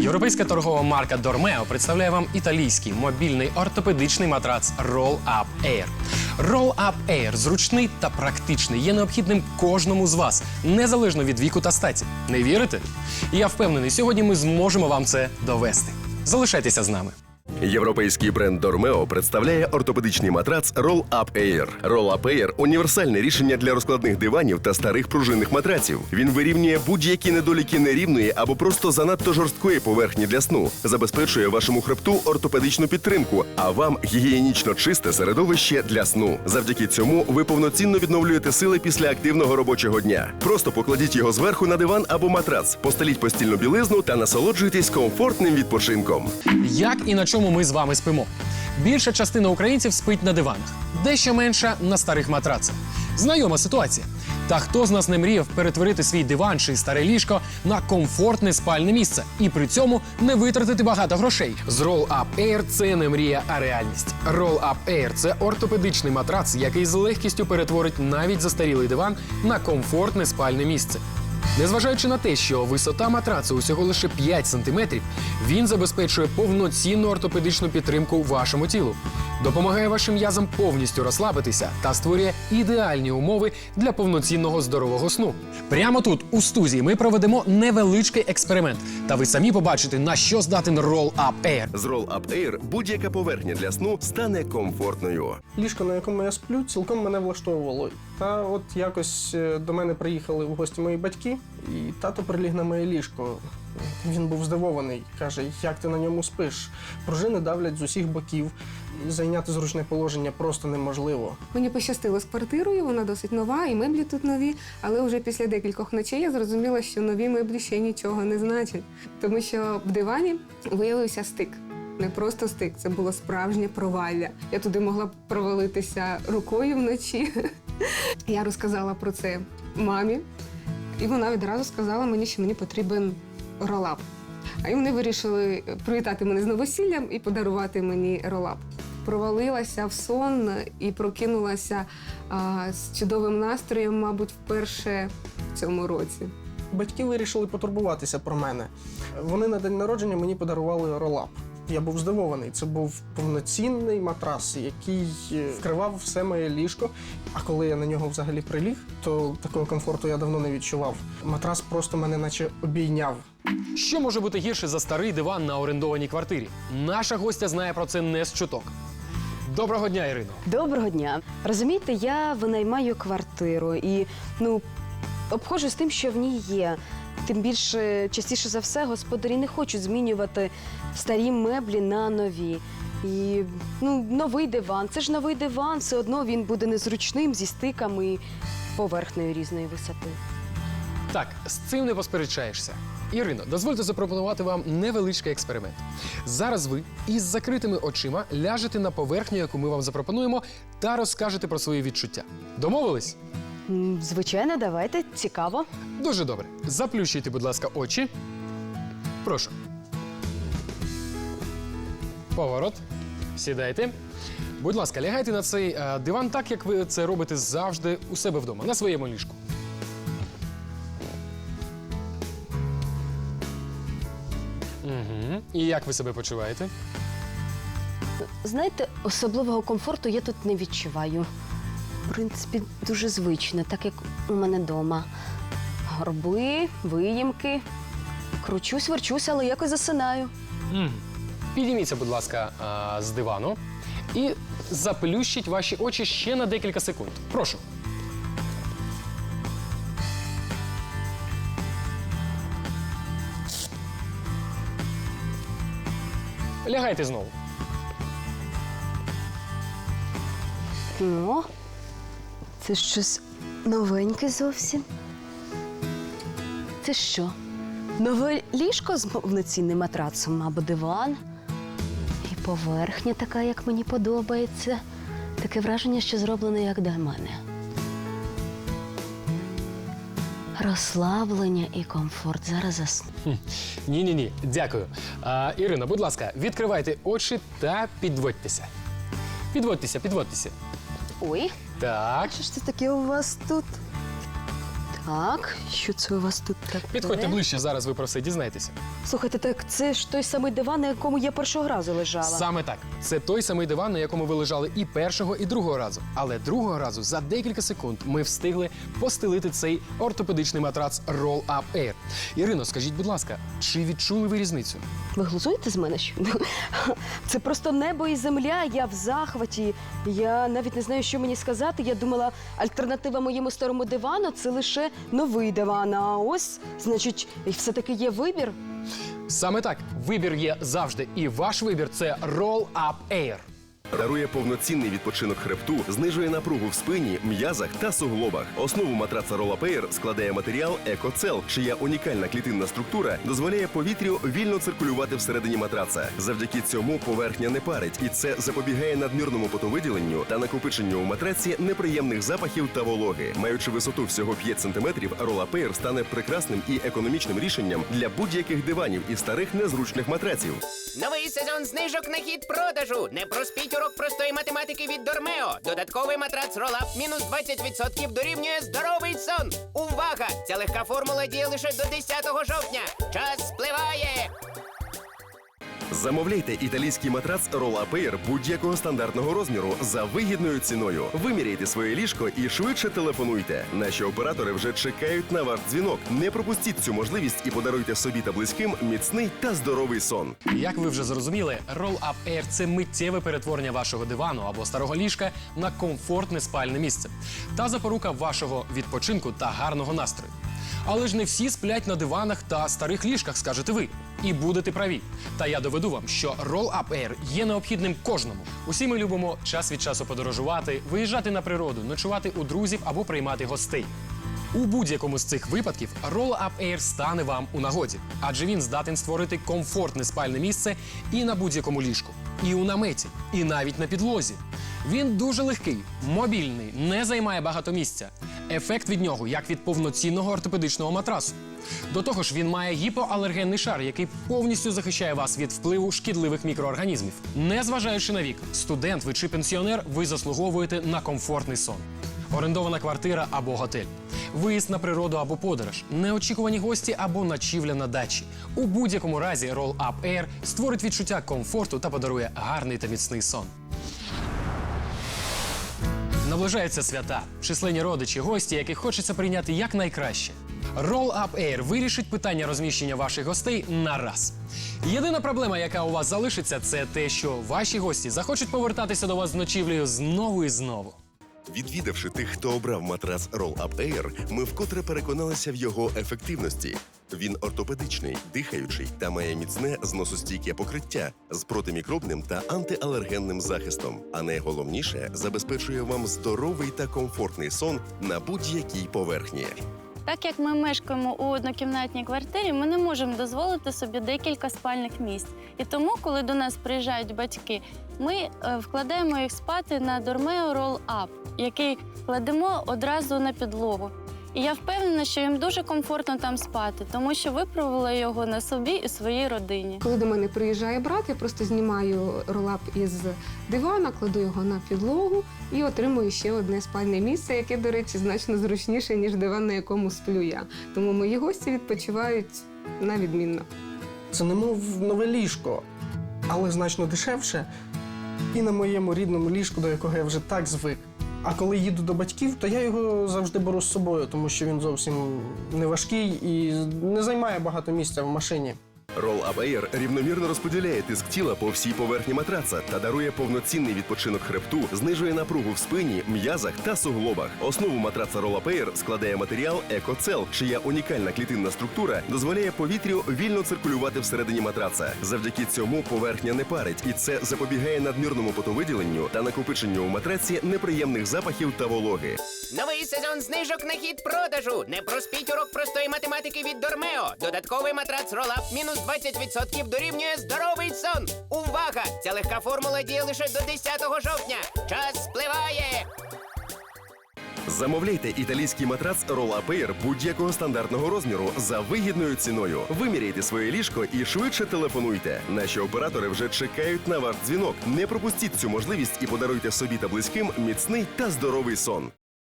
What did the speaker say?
Європейська торгова марка Dormeo представляє вам італійський мобільний ортопедичний матрац Roll Up Air. Roll Up Air зручний та практичний, є необхідним кожному з вас, незалежно від віку та статі. Не вірите? Я впевнений, сьогодні ми зможемо вам це довести. Залишайтеся з нами. Європейський бренд Dormeo представляє ортопедичний матрац Roll Up Air. Roll Up Air – універсальне рішення для розкладних диванів та старих пружинних матраців. Він вирівнює будь-які недоліки нерівної або просто занадто жорсткої поверхні для сну, забезпечує вашому хребту ортопедичну підтримку, а вам гігієнічно чисте середовище для сну. Завдяки цьому ви повноцінно відновлюєте сили після активного робочого дня. Просто покладіть його зверху на диван або матрац, постеліть постільну білизну та насолоджуйтесь комфортним відпочинком. Як і на чому ми з вами спимо? Більша частина українців спить на диванах, дещо менша на старих матрацах. Знайома ситуація. Та хто з нас не мріяв перетворити свій диван чи старе ліжко на комфортне спальне місце і при цьому не витратити багато грошей? З Roll Up Air це не мрія, а реальність. Roll Up Air – це ортопедичний матрац, який з легкістю перетворить навіть застарілий диван на комфортне спальне місце. Незважаючи на те, що висота матрацу усього лише 5 см, він забезпечує повноцінну ортопедичну підтримку вашому тілу, допомагає вашим м'язам повністю розслабитися та створює ідеальні умови для повноцінного здорового сну. Прямо тут, у студії, ми проведемо невеличкий експеримент, та ви самі побачите, на що здатен Roll Up Air. З Roll Up Air будь-яка поверхня для сну стане комфортною. Ліжко, на якому я сплю, цілком мене влаштовувало. Та от якось е, до мене приїхали в гості мої батьки, і тато приліг на моє ліжко. Він був здивований, каже, як ти на ньому спиш? Пружини давлять з усіх боків. Зайняти зручне положення просто неможливо. Мені пощастило з квартирою, вона досить нова, і меблі тут нові. Але вже після декількох ночей я зрозуміла, що нові меблі ще нічого не значать. Тому що в дивані виявився стик. Не просто стик, це було справжнє провалля. Я туди могла провалитися рукою вночі. Я розказала про це мамі, і вона відразу сказала мені, що мені потрібен ролап. А вони вирішили привітати мене з новосіллям і подарувати мені ролап. Провалилася в сон і прокинулася а, з чудовим настроєм, мабуть, вперше в цьому році. Батьки вирішили потурбуватися про мене. Вони на день народження мені подарували ролап. Я був здивований. Це був повноцінний матрас, який е, вкривав все моє ліжко. А коли я на нього взагалі приліг, то такого комфорту я давно не відчував. Матрас просто мене наче обійняв. Що може бути гірше за старий диван на орендованій квартирі? Наша гостя знає про це не з чуток. Доброго дня, Ірино. Доброго дня. Розумієте, я винаймаю квартиру і ну обходжу з тим, що в ній є. Тим більше, частіше за все, господарі не хочуть змінювати старі меблі на нові. І ну, новий диван. Це ж новий диван, все одно він буде незручним зі стиками поверхнею різної висоти. Так, з цим не посперечаєшся. Ірино, дозвольте запропонувати вам невеличкий експеримент. Зараз ви із закритими очима ляжете на поверхню, яку ми вам запропонуємо, та розкажете про свої відчуття. Домовились? М, Звичайно, давайте цікаво. Дуже добре. Заплющуйте, будь ласка, очі. Прошу. Поворот. Сідайте. Будь ласка, лягайте на цей е, диван так, як ви це робите завжди у себе вдома, на своєму ліжку. Угу. І як ви себе почуваєте? Знаєте, особливого комфорту я тут не відчуваю. Принципі, дуже звично, так як у мене вдома. Горби, виїмки. Кручусь, верчусь, але якось засинаю. Мгм. Підійміться, будь ласка, а, з дивану і заплющіть ваші очі ще на декілька секунд. Прошу. Лягайте знову. Ну, це щось новеньке зовсім. Це що? Нове ліжко з повноцінним матрацом або диван. І поверхня така, як мені подобається. Таке враження, що зроблено як для мене. Розслаблення і комфорт. Зараз засну. Ні, ні, ні. Дякую. А, Ірина, будь ласка, відкривайте очі та підводьтеся. Підводьтеся, підводьтеся. Ой, Так. що ж це таке у вас тут? Так, що це у вас тут таке? Підходьте ближче, зараз ви про все дізнаєтеся. Слухайте, так це ж той самий диван, на якому я першого разу лежала. Саме так. Це той самий диван, на якому ви лежали і першого, і другого разу. Але другого разу за декілька секунд ми встигли постелити цей ортопедичний матрац Roll Up Air. Ірино, скажіть, будь ласка, чи відчули ви різницю? Ви глузуєте з мене? Що? Це просто небо і земля. Я в захваті. Я навіть не знаю, що мені сказати. Я думала, альтернатива моєму старому дивану це лише новий диван. А ось, значить, все-таки є вибір. Саме так, вибір є завжди, і ваш вибір це Roll Up Air. Дарує повноцінний відпочинок хребту, знижує напругу в спині, м'язах та суглобах. Основу матраца Air складає матеріал Екоцел, чия унікальна клітинна структура дозволяє повітрю вільно циркулювати всередині матраца. Завдяки цьому поверхня не парить, і це запобігає надмірному потовиділенню та накопиченню у матраці неприємних запахів та вологи. Маючи висоту всього 5 см, Air стане прекрасним і економічним рішенням для будь-яких диванів і старих незручних матраців. Новий сезон знижок на хід продажу. Не проспіть урок простої математики від Дормео. Додатковий матрац Ролап мінус 20% дорівнює здоровий сон. Увага! Ця легка формула діє лише до 10 жовтня. Час спливає. Замовляйте італійський матрац Air будь-якого стандартного розміру за вигідною ціною. Виміряйте своє ліжко і швидше телефонуйте. Наші оператори вже чекають на ваш дзвінок. Не пропустіть цю можливість і подаруйте собі та близьким міцний та здоровий сон. Як ви вже зрозуміли, Roll Up Air – це миттєве перетворення вашого дивану або старого ліжка на комфортне спальне місце та запорука вашого відпочинку та гарного настрою. Але ж не всі сплять на диванах та старих ліжках, скажете ви. І будете праві. Та я доведу вам, що Roll Up Air є необхідним кожному. Усі ми любимо час від часу подорожувати, виїжджати на природу, ночувати у друзів або приймати гостей. У будь-якому з цих випадків Roll Up Air стане вам у нагоді, адже він здатен створити комфортне спальне місце і на будь-якому ліжку, і у наметі, і навіть на підлозі. Він дуже легкий, мобільний, не займає багато місця. Ефект від нього як від повноцінного ортопедичного матрасу. До того ж, він має гіпоалергенний шар, який повністю захищає вас від впливу шкідливих мікроорганізмів. Незважаючи на вік, студент ви чи пенсіонер, ви заслуговуєте на комфортний сон. Орендована квартира або готель, виїзд на природу або подорож, неочікувані гості або ночівля на дачі. У будь-якому разі Roll Up Air створить відчуття комфорту та подарує гарний та міцний сон. Наближаються свята, численні родичі, гості, яких хочеться прийняти якнайкраще. Roll Up Air вирішить питання розміщення ваших гостей на раз. Єдина проблема, яка у вас залишиться, це те, що ваші гості захочуть повертатися до вас з ночівлею знову і знову. Відвідавши тих, хто обрав матрац Roll Up Air, ми вкотре переконалися в його ефективності. Він ортопедичний, дихаючий та має міцне зносостійке покриття з протимікробним та антиалергенним захистом. А найголовніше забезпечує вам здоровий та комфортний сон на будь-якій поверхні. Так як ми мешкаємо у однокімнатній квартирі, ми не можемо дозволити собі декілька спальних місць. І тому, коли до нас приїжджають батьки, ми е, вкладаємо їх спати на Dormeo Roll Up, який кладемо одразу на підлогу. І я впевнена, що їм дуже комфортно там спати, тому що випробувала його на собі і своїй родині. Коли до мене приїжджає брат, я просто знімаю ролап із дивана, кладу його на підлогу і отримую ще одне спальне місце, яке, до речі, значно зручніше, ніж диван, на якому сплю я. Тому мої гості відпочивають на відмінно. Це немов нове ліжко, але значно дешевше. І на моєму рідному ліжку, до якого я вже так звик. А коли їду до батьків, то я його завжди беру з собою, тому що він зовсім не важкий і не займає багато місця в машині. Roll Up Air рівномірно розподіляє тиск тіла по всій поверхні матраца та дарує повноцінний відпочинок хребту, знижує напругу в спині, м'язах та суглобах. Основу матраца Roll Up Air складає матеріал Екоцел, чия унікальна клітинна структура дозволяє повітрю вільно циркулювати всередині матраца. Завдяки цьому поверхня не парить, і це запобігає надмірному потовиділенню та накопиченню у матраці неприємних запахів та вологи. Новий сезон знижок на хід продажу. Не проспіть урок простої математики від Дормео. Додатковий матрац Ролап мінус 20% дорівнює здоровий сон. Увага! Ця легка формула діє лише до 10 жовтня. Час спливає. Замовляйте італійський матрац Air будь-якого стандартного розміру за вигідною ціною. Виміряйте своє ліжко і швидше телефонуйте. Наші оператори вже чекають на ваш дзвінок. Не пропустіть цю можливість і подаруйте собі та близьким міцний та здоровий сон.